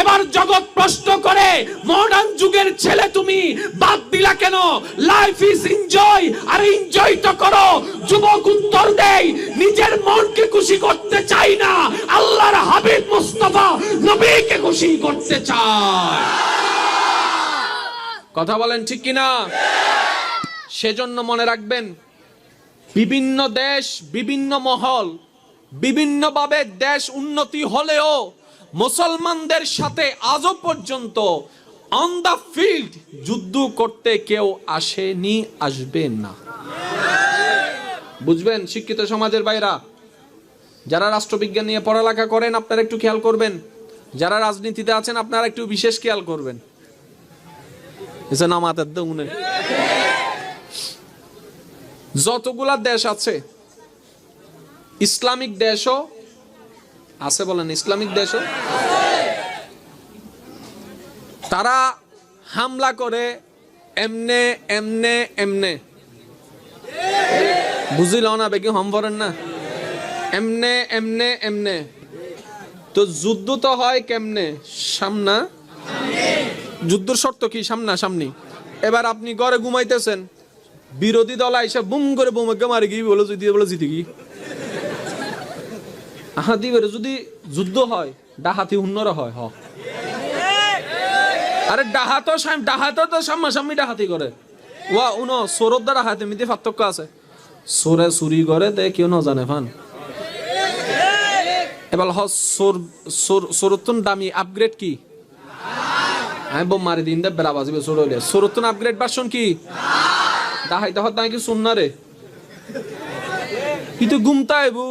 এবার জগৎ প্রশ্ন করে মডার্ন যুগের ছেলে তুমি, বাদ দিলা কেন? লাইফ ইজ এনজয় আর এনজয় তো করো। যুবক উত্তর দেই, নিজের মনকে খুশি করতে চাই না। আল্লাহর হাবিব নবীকে খুশি করতে চায়। কথা বলেন ঠিক কিনা? সেজন্য মনে রাখবেন, বিভিন্ন দেশ, বিভিন্ন মহল, বিভিন্নভাবে দেশ উন্নতি হলেও মুসলমানদের সাথে আজও পর্যন্ত অন দা ফিল্ড যুদ্ধ করতে কেউ আসেনি, আসবে না। বুঝবেন, শিক্ষিত সমাজের বাইরা যারা রাষ্ট্রবিজ্ঞান নিয়ে পড়ালেখা করেন, আপনারা একটু খেয়াল করবেন। যারা রাজনীতিতে আছেন, আপনারা একটু বিশেষ খেয়াল করবেন। যতগুলা দেশ আছে, ইসলামিক দেশও আছে বলেন, ইসলামিক দেশও। তারা হামলা করে এমনে এমনে এমনে। বুঝিল না বেগি হম পড়েন না? এমনে এমনে এমনে। তো যুদ্ধ তো হয় কেমনে? সামনা? যুদ্ধর শর্ত কি? সামনা, সামনি। এবার আপনি ঘরে ঘুমাইতেছেন, বিরোধী দল আইসা বুম করে বোমাকে মারি গিয়ে বলো যদি বলে জিতে গি করে যদি যুদ্ধ হয়, ডাহাতি উন্নর হয়, হ। আরে ডাহাতো ডাহাতো তো সামনাসামনি ডাহাতি করে। ওয়া, উন সোরত দ্বারা হাতে মিতে পার্থক্য আছে। সোরে চুরি করে দে কেউ ন জানে ফান এবার হ, সোর সোর সোরতুন দামি আপগ্রেড কি? আমি বোম মারি দিন দে, বেলা বাজিবে সোর হইলে। সোরতুন আপগ্রেড ভার্সন কি? দাহাইতে হত নাকি শুননা রে কিন্তু ঘুমতা এবু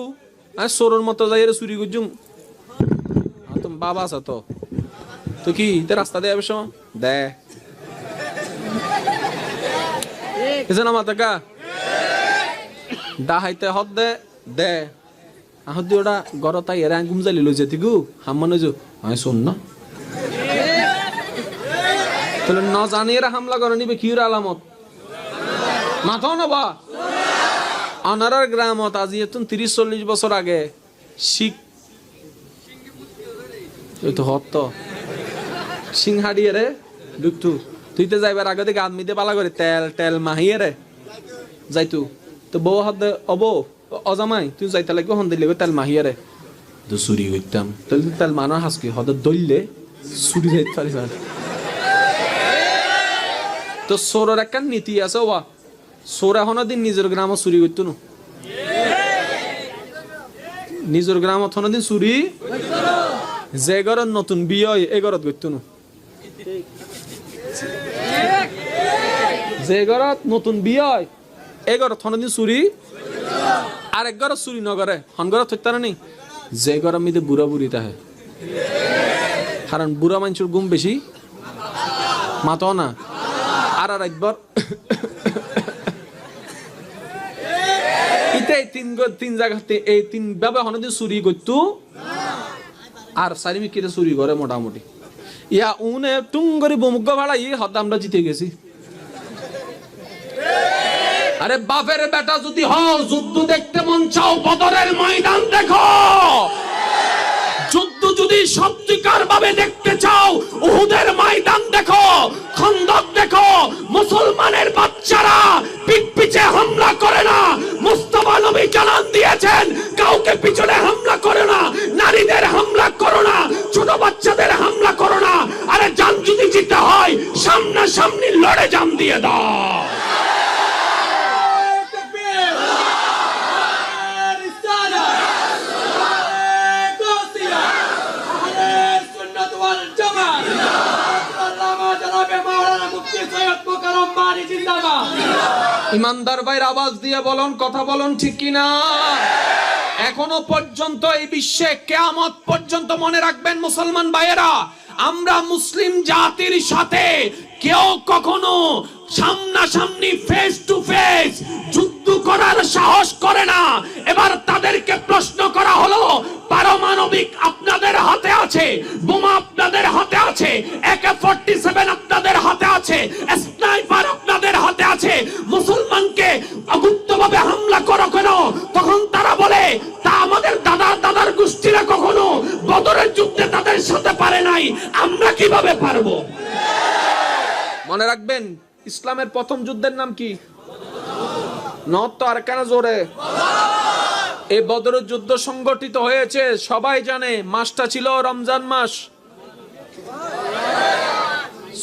আর সোরর মতো যাই চুরি তো বাবা আছে তো। তো কি রাস্তা দিয়ে আবেশ দে। ডাহাইতে হত দে। দে। আহত ওটা তাই গুম জালি এরা হামলা করে নিবে, কি আলামত? মাথাও না বা অনারার গ্রামত আজি এতুন তিরিশ চল্লিশ বছর আগে। শিখ এই তো হত সিংহাডিয়ে রে ডুকটু তুই তো যাইবার আগে থেকে আদমিতে পালা করে তেল তেল মাহিয়ে রে যাইতু। তো বউ হাত অব অজামাই তুই যাইতে লাগবে হন দিলে তেল মাহিয়ে রে তো চুরি করতাম তাহলে তেল মানা হাসকি হদ দললে চুরি যাইতে পারি তো সোরের একটা নীতি আছে ওয়া সোর এখনও দিন নিজের গ্রাম চুরি করতো নিজের গ্রামত হনো দিন চুরি যে ঘৰত নতুন বিয়ে হয় এই ঘৰত করতো যে ঘৰত নতুন বিয়ে হয় এই হনো দিন চুরি আর এক ঘৰত চুরি নকরে হন ঘৰত থইতা নি যে ঘৰৰ মিদে বুড়া বুড়ি তাহে। কারণ বুড়া মানুষের গুম বেশি। মাতো না। আর আর একবার ইয়া আমরা জিতে গেছি। আরে বাপের বেটা যদি যুদ্ধ দেখতে মন চাও, বদরের ময়দান দেখো। যুদ্ধ যদি সত্যিকার ভাবে দেখতে চাও, উহুদের ময়দান দেখো, খন্দক দেখো, মুসলমানের বাচ্চারা পিঠ পিছে হামলা জানান দিয়েছেন। কাউকে পিছনে হামলা করে না, নারীদের হামলা করো না, ছোট বাচ্চাদের হামলা করো না। আরে যান যদি জিতে হয় সামনা সামনি লড়ে যান দিয়ে দাও। ইমানদার ভাইয়ের আওয়াজ দিয়ে বলুন, কথা বলুন ঠিক কিনা? এখনও পর্যন্ত এই বিশ্বে কেয়ামত পর্যন্ত মনে রাখবেন মুসলমান ভাইয়েরা, আমরা মুসলিম জাতির সাথে কেউ কখনো সামনাসামনি ফেস টু ফেস যুদ্ধ করার সাহস করে না। এবার তাদেরকে প্রশ্ন করা হলো পারমাণবিক আপনাদের হাতে আছে, বোমা আপনাদের হাতে আছে একে ফোর্টি সেভেন আপনাদের হাতে আছে, স্নাইপার আপনাদের হাতে আছে, মুসলমানকে অগুপ্তভাবে হামলা করো কেন? তখন তারা বলে, তা আমাদের দাদার দাদার গোষ্ঠীরা কখনো বদরের যুদ্ধে তাদের সাথে পারে নাই, আমরা কীভাবে পারব? মনে রাখবেন, ইসলামের প্রথম যুদ্ধের নাম কি? নত আর কেন জোরে। এই বদর যুদ্ধ সংগঠিত হয়েছে, সবাই জানে মাসটা ছিল রমজান মাস।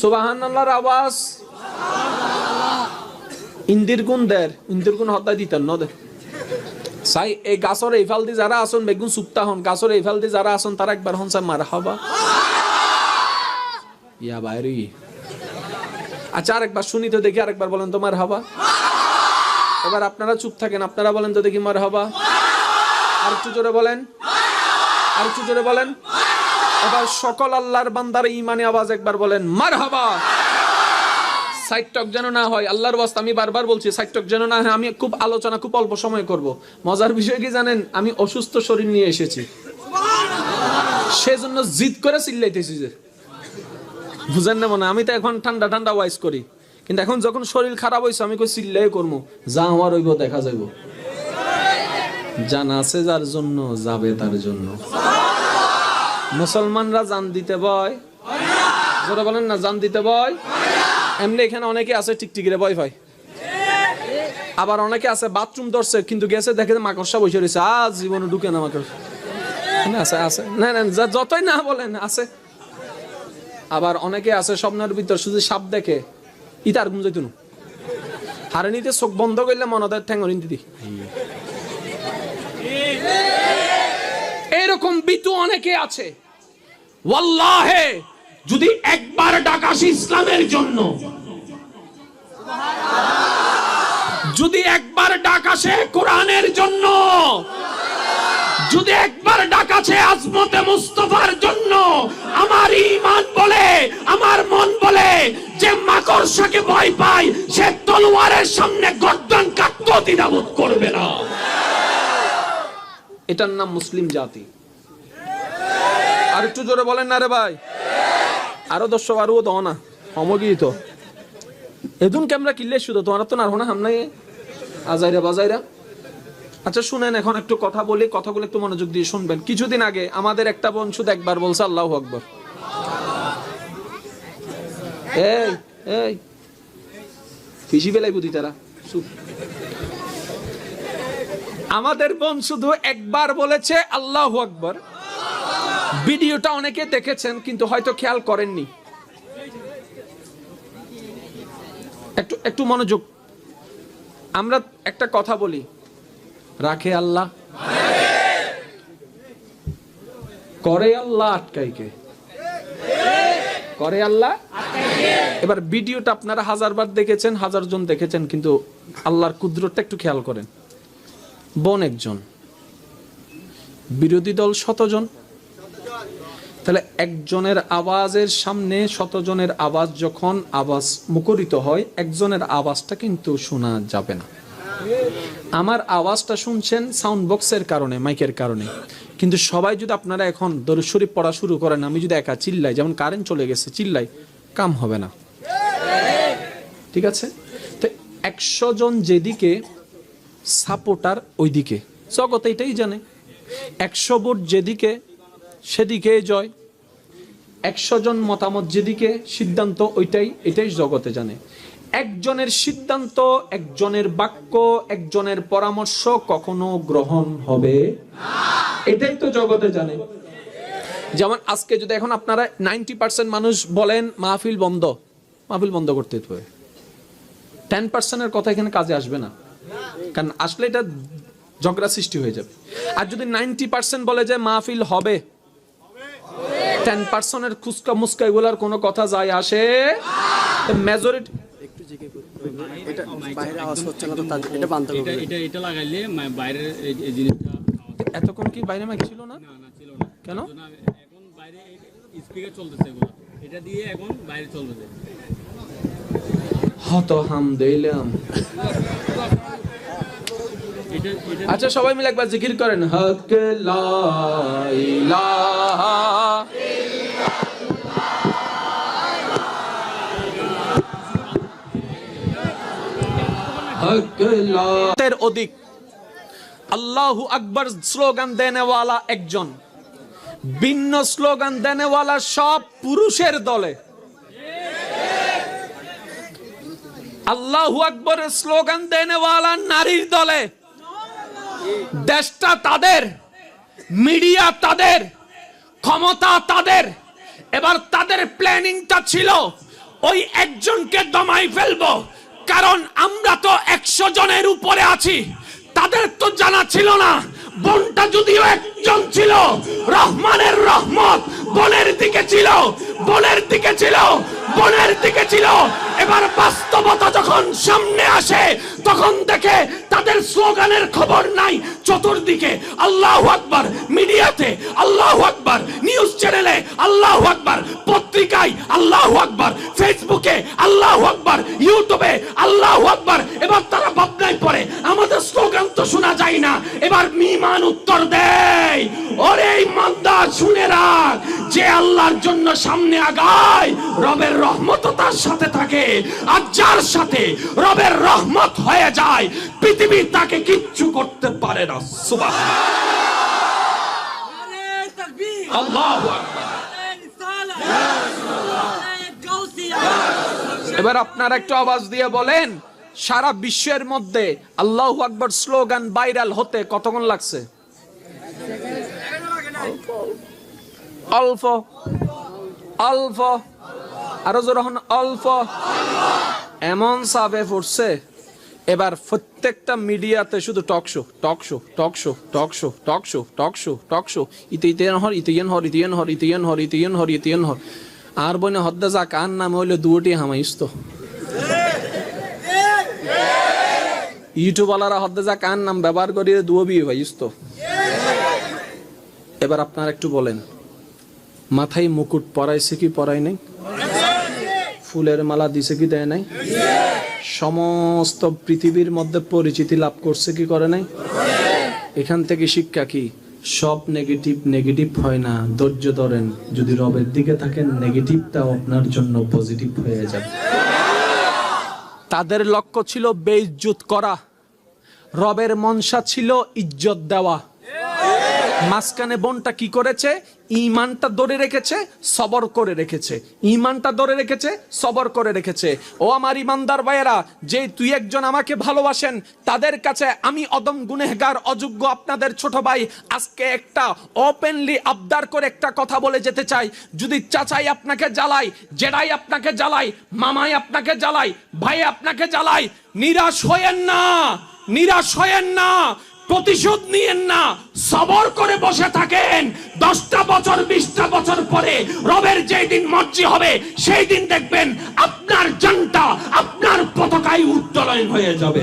সুবাহান আওয়াজ। ইন্দির গুণ দের, ইন্দির গুণ হত্যা দিতেন নদে সাই, এই গাছর এইফাল দি যারা আসন, বেগুন সুপ্তা হন, গাছর এইফাল দি যারা আসন, তারা একবার হন সাই মারা হবা ইয়া বাইরি। আচ্ছা আরেকবার শুনি তো দেখি, আরেকবার বলেন তো মার হবা এবার আপনারা চুপ থাকেন, আপনারা বলেন তো দেখি মার হবা আর একটু জোরে বলেন। আর একটু জোরে বলেন। এবার সকল আল্লাহর বান্দার ইমানে আওয়াজ একবার বলেন মার যেন না হয়, আল্লাহর বাস্তা আমি বারবার বলছি যেন না হয়, আমি খুব আলোচনা, খুব অল্প সময় করব। মজার বিষয় কি জানেন? আমি অসুস্থ শরীর নিয়ে এসেছি। সেজন্য জিদ করে চিল্লাইতেছি যে। বুঝেন না মনে? আমি তো এখন ঠান্ডা ঠান্ডা ওয়াইজ করি। কিন্তু এখন যখন শরীর খারাপ হয়েছে আমি কই চিল্লাই করব যা আমার হইব, দেখা যাইব। জানা আছে যার জন্য, যাবে তার জন্য। মুসলমানরা জান দিতে বয়। যারা বলেন না, জান দিতে বয়। এমনি এখানে অনেকে আছে টিকটিকিরে ভয় পায় আবার অনেকে আছে, বাথরুম ধরছে, কিন্তু গেছে, দেখে মাকড়সা বসে রয়েছে। আজ জীবনে ঢুকে না মাকড়সা। আছে আছে। না না যতই না বলেন, আছে। আবার অনেকে আছে, স্বপ্নের ভিতর শুধু সাপ দেখে, ইতার গুম যাইতুন। হারে নিতে চোখ বন্ধ করলে মনদের ঠ্যাঙ্গ দিদি এরকম বিতু অনেকে আছে। ওয়াল্লাহে, যদি একবার ডাকাস ইসলামের জন্য। যদি একবার ডাক কোরআনের জন্য। যদি একবার ডাক আছে আজমতে মুস্তফার জন্য। আমার ইমান বলে, আমার মন বলে, যে মাকড়সাকে ভয় পায়, সে তলোয়ারের সামনে গর্দন কাটতেও দ্বিধাবোধ করবে না। এটার নাম মুসলিম জাতি। আর একটু জোরে বলেন না রে ভাই। আরও দর্শক আরও দাও না সমগিত এদুন ক্যামেরা কিনলে শুধু, তোমার তো না না হামনাই আজাইরা বাজাইরা। আচ্ছা শুনেন, এখন একটু কথা বলি, কথাগুলো একটু মনোযোগ দিয়ে শুনবেন। কিছুদিন আগে আমাদের একটা বোন শুধু একবার বলছে, আল্লাহ আকবর। এই এই। ফিসি বেলাই বুদ্ধি তারা। আমাদের বোন শুধু একবার বলেছে, আল্লাহ আকবর। ভিডিওটা অনেকে দেখেছেন, কিন্তু হয়তো খেয়াল করেননি। একটু একটু মনোযোগ। আমরা একটা কথা বলি। রাখে আল্লাহ। করে আল্লাহ আটকাইকে। করে আল্লাহ এবার ভিডিওটা আপনারা হাজারবার দেখেছেন হাজার জন দেখেছেন, কিন্তু আল্লাহর কুদরতটা একটু খেয়াল করেন। বোন একজন। বিরোধী দল শতজন। তাহলে একজনের আওয়াজের সামনে শতজনের আওয়াজ যখন আওয়াজ মুখরিত হয়, একজনের আওয়াজটা কিন্তু শোনা যাবে না। আমার আওয়াজটা শুনছেন সাউন্ড বক্সের কারণে মাইকের কারণে। কিন্তু সবাই যদি আপনারা এখন দরুদ শরীফ পড়া শুরু করেন, আমি যদি একা চিল্লাই, যেমন কারেন্ট চলে গেছে, চিল্লাই, কাম হবে না। ঠিক আছে? তো একশো জন যেদিকে সাপোর্টার ওইদিকে। জগৎ এটাই জানে। একশো ভোট যেদিকে সেদিকে জয়। একশো জন মতামত যেদিকে, সিদ্ধান্ত ওইটাই, এটাই জগতে জানে। একজনের সিদ্ধান্ত, একজনের বাক্য, একজনের পরামর্শ কখনো গ্রহণ হবে এটাই তো জগতে জানে। যেমন আজকে যদি এখন আপনারা নাইনটি পার্সেন্ট মানুষ বলেন, মাহফিল বন্ধ। মাহফিল বন্ধ করতে হবে টেন পার্সেন্টের কথা এখানে কাজে আসবে না। কারণ আসলে এটা ঝগড়া সৃষ্টি হয়ে যাবে। আর যদি নাইনটি পার্সেন্ট বলে যে মাহফিল হবে টেন পার্সেন্টের খুচকা মুসকা এগুলার কোনো কথা যায় আসে? মেজরিটি এতক্ষণ কি বাইরে মাইক ছিল না? না না ছিল না। কেন? না, এখন বাইরে স্পিকার চলতেছে এগুলো। এটা দিয়ে এখন বাইরে চলতেছে। হত হাম দিলাম আচ্ছা সবাই মিলে একবার জিকির করেন। হক অধিক। আল্লাহু আকবার স্লোগান দেনেওয়ালা একজন। ভিন্ন স্লোগান দেনেওয়ালা সব পুরুষের দলে। আল্লাহু আকবরের স্লোগান দেনেওয়ালা নারীর দলে। দেশটা তাদের, মিডিয়া তাদের, ক্ষমতা তাদের। এবার তাদের প্ল্যানিংটা ছিল, ওই একজনকে দমাই ফেলব। কারণ আমরা তো একশো জনের উপরে আছি। তাদের তো জানা ছিল না। বোনটা যদিও একজন ছিল, রহমানের রহমত বোনের দিকে ছিল, বোনের দিকে ছিল। বোনের দিকে ছিল। এবার বাস্তবতা যখন সামনে আসে, তখন দেখে তাদের স্লোগানের খবর নাই চতুর্দিকে। আল্লাহ আকবার, মিডিয়াতে আল্লাহ আকবার, নিউজ চ্যানেলে আল্লাহ আকবার, পত্রিকায় আল্লাহ আকবার, ফেসবুকে আল্লাহ আকবার, ইউটিউবে আল্লাহ আকবার। এবার তারা ভাবনায় পড়ে, আমাদের স্লোগান তো শোনা যায় না। এবার মিমান উত্তর দেয়, ওরে ইমানদার, শুনে রাখ, যে আল্লাহর জন্য সামনে আগায়, রবের রহমত তার সাথে থাকে। আর যার সাথে রবের রহমত হয়ে যায়, পৃথিবী তাকে কিচ্ছু করতে পারে না। সুবাহ এবার আপনার একটা আওয়াজ দিয়ে বলেন, সারা বিশ্বের মধ্যে আল্লাহ আকবর স্লোগান ভাইরাল হতে কতক্ষণ লাগছে? অল্প। অল্প। আরও যখন অল্প। এমন সাবে পড়ছে, এবার প্রত্যেকটা মিডিয়াতে শুধু talk show talk show talk show talk show talk show talk show talk show. ইতে ইতেন হর ইতেন হর ইতেন হর ইতেন হর ইতেন হর ইতেন হর। আর বনে হদ্দা যা কার নাম হইলে দুটি হামাইস্ত। ইউটিউব ওয়ালারা হদ্দা যা কার নাম ব্যবহার করিয়ে দুও বিয়ে ভাইস্ত। এবার আপনারা একটু বলেন, মাথায় মুকুট পরাইছে কি পরাই নাই? ফুলের মালা দিছে কি দেয় নাই? সমস্ত পৃথিবীর মধ্যে পরিচিতি লাভ করছে কি করে নাই? এখান থেকে শিক্ষা কি? সব নেগেটিভ নেগেটিভ হয় না। ধৈর্য ধরেন, যদি রবের দিকে থাকেন নেগেটিভটাও আপনার জন্য পজিটিভ হয়ে যাবে। তাদের লক্ষ্য ছিল বেইজ্জত করা। রবের মনসা ছিল ইজ্জত দেওয়া। মাঝখানে বোনটা কি করেছে? ইমানটা ধরে রেখেছে, সবর করে রেখেছে। ইমানটা ধরে রেখেছে, সবর করে রেখেছে। ও আমার ইমানদার ভাইয়েরা, যে তুই একজন আমাকে ভালোবাসেন, তাদের কাছে আমি অদম গুনেহগার, অযোগ্য আপনাদের ছোট ভাই। আজকে একটা ওপেনলি আবদার করে একটা কথা বলে যেতে চাই। যদি চাচাই আপনাকে জ্বালাই জেডাই আপনাকে জ্বালাই মামাই আপনাকে জ্বালাই ভাই আপনাকে জ্বালাই নিরাশ হয়েন না, নিরাশ হয়েন না। প্রতিশোধ নিয়েন না। সবর করে বসে থাকেন। দশটা বছর, বিশটা বছর পরে রবের যেই দিন মর্জি হবে, সেই দিন দেখবেন আপনার জানটা আপনার পতাকায় উত্তোলন হয়ে যাবে।